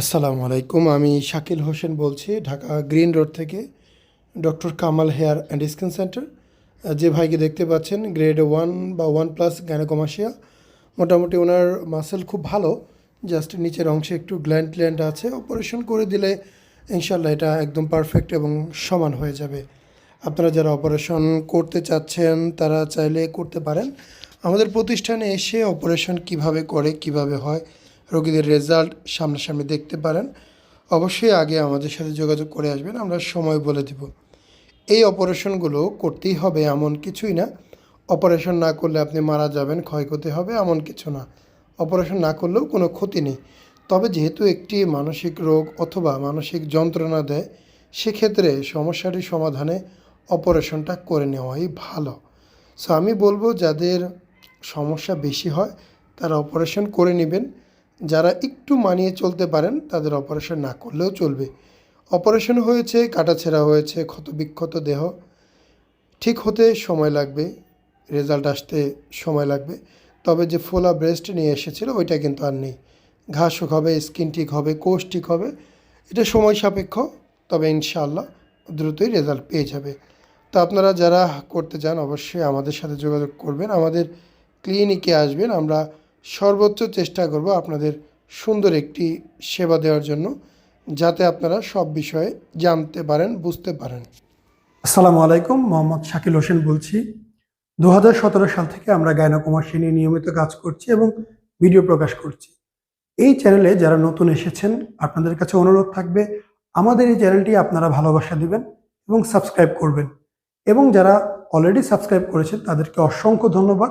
আসসালামু আলাইকুম। আমি শাকিল হোসেন বলছি, ঢাকা গ্রিন রোড থেকে doctor Kamal hair and skin centre. যে ভাইকে দেখতে পাচ্ছেন, গ্রেড ওয়ান বা ওয়ান প্লাস গ্যানোকমাসিয়া মোটামুটি ওনার মাসেল খুব ভালো, জাস্ট নিচের অংশে একটু গ্ল্যান্ড ট্ল্যান্ড আছে। অপারেশন করে দিলে ইনশাল্লাহ এটা একদম পারফেক্ট এবং সমান হয়ে যাবে। আপনারা যারা অপারেশন করতে চাচ্ছেন, তারা চাইলে করতে পারেন। আমাদের প্রতিষ্ঠানে এসে অপারেশন কীভাবে করে, কীভাবে হয় রোগীদের রেজাল্ট সামনাসামনি দেখতে পারেন। অবশ্যই আগে আমাদের সাথে যোগাযোগ করে আসবেন, আমরা সময় বলে দিব। এই অপারেশনগুলো করতেই হবে এমন কিছুই না। অপারেশন না করলে আপনি মারা যাবেন, ক্ষয়ক্ষতি হবে এমন কিছু না। অপারেশন না করলেও কোনো ক্ষতি নেই। তবে যেহেতু একটি মানসিক রোগ অথবা মানসিক যন্ত্রণা দেয়, সেক্ষেত্রে সমস্যাটি সমাধানে অপারেশনটা করে নেওয়াই ভালো। সো আমি বলব যাদের সমস্যা বেশি হয়, তারা অপারেশন করে নেবেন। যারা একটু মানিয়ে চলতে পারেন, তাদের অপারেশন না করলেও চলবে। অপারেশন হয়েছে, কাটাছেঁড়া হয়েছে, ক্ষতবিক্ষত দেহ। ঠিক হতে সময় লাগবে রেজাল্ট আসতে সময় লাগবে। তবে যে ফোলা ব্রেস্ট নিয়ে এসেছিল, ওইটা কিন্তু আর নেই। ঘাস হবে স্কিন ঠিক হবে, কোষ ঠিক হবে, এটা সময় সাপেক্ষ। তবে ইনশাআল্লাহ দ্রুতই রেজাল্ট পেয়ে যাবে। তো আপনারা যারা করতে চান, অবশ্যই আমাদের সাথে যোগাযোগ করবেন। আমাদের ক্লিনিকে আসবেন, আমরা সর্বোচ্চ চেষ্টা করব আপনাদের সুন্দর একটি সেবা দেওয়ার জন্য, যাতে আপনারা সব বিষয়ে জানতে পারেন, বুঝতে পারেন। আসসালামু আলাইকুম, মোহাম্মদ শাকিল হোসেন বলছি। দু হাজার সতেরো সাল থেকে আমরা গায়নাকুমাসী নিয়ে নিয়মিত কাজ করছি এবং ভিডিও প্রকাশ করছি। এই চ্যানেলে যারা নতুন এসেছেন, আপনাদের কাছে অনুরোধ থাকবে, আমাদের এই চ্যানেলটি আপনারা ভালোবাসা দিবেন এবং সাবস্ক্রাইব করবেন। এবং যারা অলরেডি সাবস্ক্রাইব করেছেন, তাদেরকে অসংখ্য ধন্যবাদ।